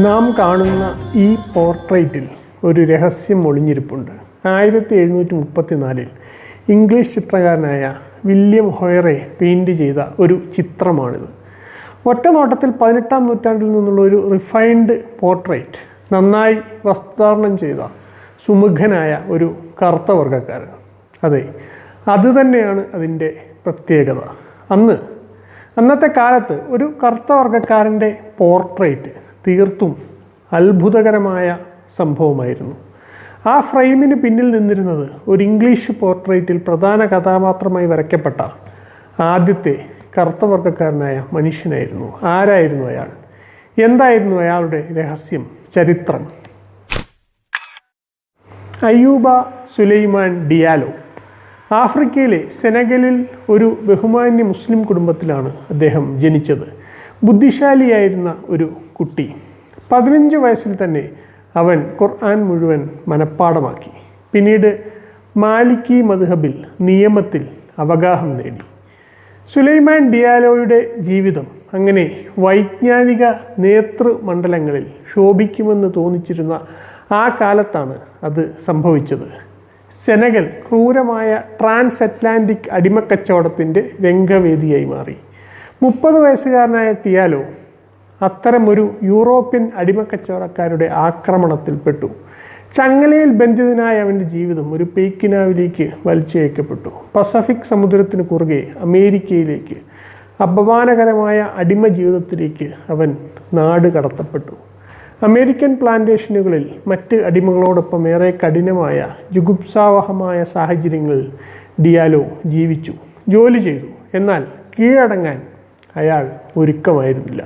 നാം കാണുന്ന ഈ പോർട്രേറ്റിൽ ഒരു രഹസ്യം ഒളിഞ്ഞിരിപ്പുണ്ട്. ആയിരത്തി എഴുന്നൂറ്റി മുപ്പത്തിനാലിൽ ഇംഗ്ലീഷ് ചിത്രകാരനായ വില്യം ഹൊയറെ പെയിന്റ് ചെയ്ത ഒരു ചിത്രമാണിത്. ഒറ്റ നോട്ടത്തിൽ പതിനെട്ടാം നൂറ്റാണ്ടിൽ നിന്നുള്ള ഒരു റിഫൈൻഡ് പോർട്രേറ്റ് നന്നായി വസ്ത്രധാരണം ചെയ്ത സുമുഖനായ ഒരു കറുത്ത വർഗക്കാരൻ അതെ അതുതന്നെയാണ് അതിന്റെ പ്രത്യേകത. അന്ന് അന്നത്തെ കാലത്ത് ഒരു കറുത്ത വർഗക്കാരന്റെ പോർട്രേറ്റ് തീർത്തും അത്ഭുതകരമായ സംഭവമായിരുന്നു. ആ ഫ്രെയിമിന് പിന്നിൽ നിന്നിരുന്നത് ഒരു ഇംഗ്ലീഷ് പോർട്രേറ്റിൽ പ്രധാന കഥാപാത്രമായി വരയ്ക്കപ്പെട്ട ആദ്യത്തെ കറുത്തവർഗക്കാരനായ മനുഷ്യനായിരുന്നു. ആരായിരുന്നു അയാൾ? എന്തായിരുന്നു അയാളുടെ രഹസ്യം ചരിത്രം? അയ്യൂബ സുലൈമാൻ ഡിയാലോ ആഫ്രിക്കയിലെ സെനഗലിൽ ഒരു ബഹുമാന്യ മുസ്ലിം കുടുംബത്തിലാണ് അദ്ദേഹം ജനിച്ചത്. ബുദ്ധിശാലിയായിരുന്ന ഒരു കുട്ടി. പതിനഞ്ച് വയസ്സിൽ തന്നെ അവൻ ഖുർആൻ മുഴുവൻ മനഃപ്പാടമാക്കി പിന്നീട് മാലിക്കി മദ്ഹബിൽ നിയമത്തിൽ അവഗാഹം നേടി. സുലൈമാൻ ഡിയാലോയുടെ ജീവിതം അങ്ങനെ വൈജ്ഞാനിക നേതൃമണ്ഡലങ്ങളിൽ ശോഭിക്കുമെന്ന് തോന്നിച്ചിരുന്ന ആ കാലത്താണ് അത് സംഭവിച്ചത്. സെനഗൽ ക്രൂരമായ ട്രാൻസ് അറ്റ്ലാന്റിക് അടിമക്കച്ചവടത്തിന്റെ രംഗവേദിയായി മാറി. മുപ്പത് വയസ്സുകാരനായ ടിയാലോ അത്തരമൊരു യൂറോപ്യൻ അടിമക്കച്ചവടക്കാരുടെ ആക്രമണത്തിൽപ്പെട്ടു. ചങ്ങലയിൽ ബന്ധിതനായ അവന്റെ ജീവിതം ഒരു പേക്കിനാവിലേക്ക് വലിച്ചയക്കപ്പെട്ടു. പസഫിക് സമുദ്രത്തിന് കുറുകെ അമേരിക്കയിലേക്ക് അപമാനകരമായ അടിമ ജീവിതത്തിലേക്ക് അവൻ നാട് കടത്തപ്പെട്ടു. അമേരിക്കൻ പ്ലാന്റേഷനുകളിൽ മറ്റ് അടിമകളോടൊപ്പം ഏറെ കഠിനമായ ജുഗുപ്സാവഹമായ സാഹചര്യങ്ങളിൽ ഡിയാലോ ജീവിച്ചു ജോലി ചെയ്തു. എന്നാൽ കീഴടങ്ങാൻ അയാൾ ഒരുക്കമായിരുന്നില്ല.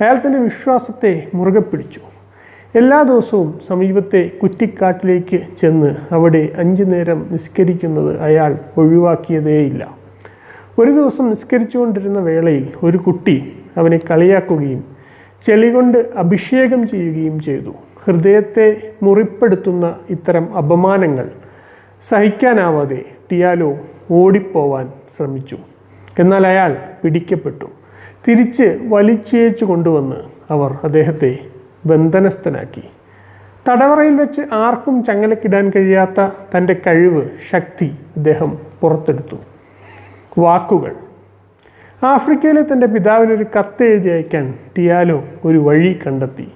അയാൾ തന്റെ വിശ്വാസത്തെ മുറുകെ പിടിച്ചു. എല്ലാ ദിവസവും സമീപത്തെ കുറ്റിക്കാട്ടിലേക്ക് ചെന്ന് അവിടെ അഞ്ചു നേരം നിസ്കരിക്കുന്നത് അയാൾ ഒഴിവാക്കിയതേയില്ല. ഒരു ദിവസം നിസ്കരിച്ചുകൊണ്ടിരുന്ന വേളയിൽ ഒരു കുട്ടി അവനെ കളിയാക്കുകയും ചെളി കൊണ്ട് അഭിഷേകം ചെയ്യുകയും ചെയ്തു. ഹൃദയത്തെ മുറിപ്പെടുത്തുന്ന ഇത്തരം അപമാനങ്ങൾ സഹിക്കാനാവാതെ ടിയാലോ ഓടിപ്പോവാൻ ശ്രമിച്ചു. എന്നാൽ അയാൾ പിടിക്കപ്പെട്ടു. തിരിച്ച് വലിച്ചേച്ചു കൊണ്ടുവന്ന് അവർ അദ്ദേഹത്തെ ബന്ധനസ്ഥനാക്കി. തടവറയിൽ വെച്ച് ആർക്കും ചങ്ങലക്കിടാൻ കഴിയാത്ത തന്റെ കഴിവ് ശക്തി അദ്ദേഹം പുറത്തെടുത്തു. വാക്കുകൾ. ആഫ്രിക്കയിലെ തന്റെ പിതാവിനൊരു കത്ത് എഴുതി അയക്കാൻ ടിയാലോ ഒരു വഴി കണ്ടെത്തി.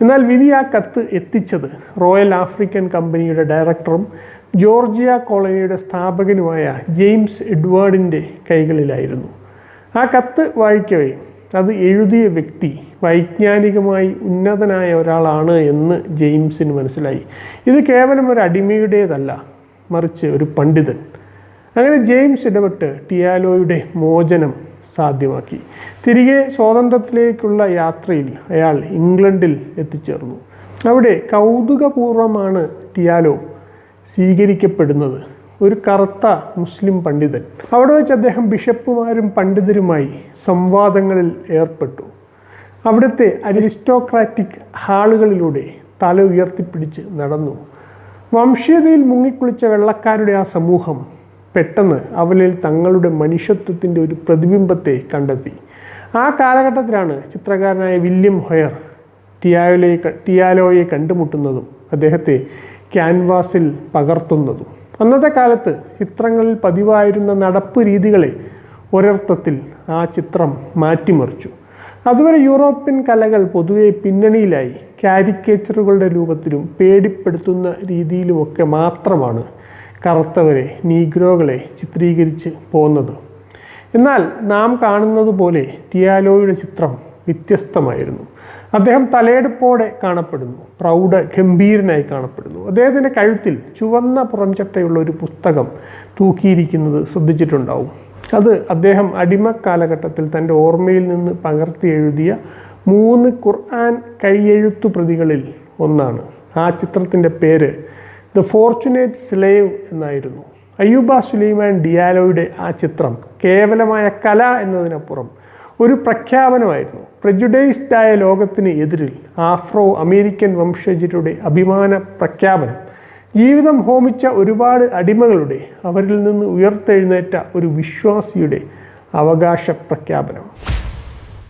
എന്നാൽ വിധി ആ കത്ത് എത്തിച്ചത് റോയൽ ആഫ്രിക്കൻ കമ്പനിയുടെ ഡയറക്ടറും ജോർജിയ കോളനിയുടെ സ്ഥാപകനുമായ ജെയിംസ് എഡ്വേർഡിന്റെ കൈകളിലായിരുന്നു. ആ കത്ത് വായിക്കവേ. അത് എഴുതിയ വ്യക്തി വൈജ്ഞാനികമായി ഉന്നതനായ ഒരാളാണ് എന്ന് ജെയിംസിന് മനസ്സിലായി. ഇത് കേവലം ഒരു അടിമയുടേതല്ല മറിച്ച് ഒരു പണ്ഡിതൻ. അങ്ങനെ ജെയിംസ് ഇടപെട്ട് ടിയാലോയുടെ മോചനം സാധ്യമാക്കി. തിരികെ സ്വാതന്ത്ര്യത്തിലേക്കുള്ള യാത്രയിൽ അയാൾ ഇംഗ്ലണ്ടിൽ എത്തിച്ചേർന്നു. അവിടെ കൗതുകപൂർവമാണ് ടിയാലോ സ്വീകരിക്കപ്പെടുന്നത്. ഒരു കറുത്ത മുസ്ലിം പണ്ഡിതൻ. അവിടെ വെച്ച് അദ്ദേഹം ബിഷപ്പുമാരും പണ്ഡിതരുമായി സംവാദങ്ങളിൽ ഏർപ്പെട്ടു. അവിടുത്തെ അരിസ്റ്റോക്രാറ്റിക് ഹാളുകളിലൂടെ തല ഉയർത്തിപ്പിടിച്ച് നടന്നു. വംശീയതയിൽ മുങ്ങിക്കുളിച്ച വെള്ളക്കാരുടെ ആ സമൂഹം പെട്ടെന്ന് അവനിൽ തങ്ങളുടെ മനുഷ്യത്വത്തിന്റെ ഒരു പ്രതിബിംബത്തെ കണ്ടെത്തി. ആ കാലഘട്ടത്തിലാണ് ചിത്രകാരനായ വില്യം ഹൊയർ ടിയാലോയെ ടിയാലോയെ കണ്ടുമുട്ടുന്നതും അദ്ദേഹത്തെ ക്യാൻവാസിൽ പകർത്തുന്നതും. അന്നത്തെ കാലത്ത് ചിത്രങ്ങളിൽ പതിവായിരുന്ന നടപ്പ് രീതികളെ ഒരർത്ഥത്തിൽ ആ ചിത്രം മാറ്റിമറിച്ചു. അതുവരെ യൂറോപ്യൻ കലകൾ പൊതുവെ പിന്നണിയിലായി കാരിക്കേച്ചറുകളുടെ രൂപത്തിലും പേടിപ്പെടുത്തുന്ന രീതിയിലുമൊക്കെ മാത്രമാണ് കറുത്തവരെ നീഗ്രോകളെ ചിത്രീകരിച്ച് പോകുന്നത് എന്നാൽ നാം കാണുന്നത് പോലെ ടിയാലോയുടെ ചിത്രം വ്യത്യസ്തമായിരുന്നു. അദ്ദേഹം തലയെടുപ്പോടെ കാണപ്പെടുന്നു. പ്രൗഢ ഗംഭീരനായി കാണപ്പെടുന്നു. അദ്ദേഹത്തിന്റെ കഴുത്തിൽ ചുവന്ന പുറംചട്ടയുള്ള ഒരു പുസ്തകം തൂക്കിയിരിക്കുന്നത് ശ്രദ്ധിച്ചിട്ടുണ്ടാവും. അത് അദ്ദേഹം അടിമ കാലഘട്ടത്തിൽ തന്റെ ഓർമ്മയിൽ നിന്ന് പകർത്തി എഴുതിയ മൂന്ന് ഖുർആൻ കൈയെഴുത്തു പ്രതികളിൽ ഒന്നാണ്. ആ ചിത്രത്തിന്റെ പേര് ദ ഫോർച്ചുനേറ്റ് സ്ലേവ് എന്നായിരുന്നു. അയ്യൂബ സുലൈമാൻ ഡിയാലോയുടെ ആ ചിത്രം കേവലമായ കല എന്നതിനപ്പുറം ഒരു പ്രഖ്യാപനമായിരുന്നു. പ്രജുഡൈസ്ഡ് ആയ ലോകത്തിന് എതിരിൽ ആഫ്രോ അമേരിക്കൻ വംശജരുടെ അഭിമാന പ്രഖ്യാപനം. ജീവിതം ഹോമിച്ച ഒരുപാട് അടിമകളുടെ അവരിൽ നിന്ന് ഉയർത്തെഴുന്നേറ്റ ഒരു വിശ്വാസിയുടെ അവകാശ പ്രഖ്യാപനം.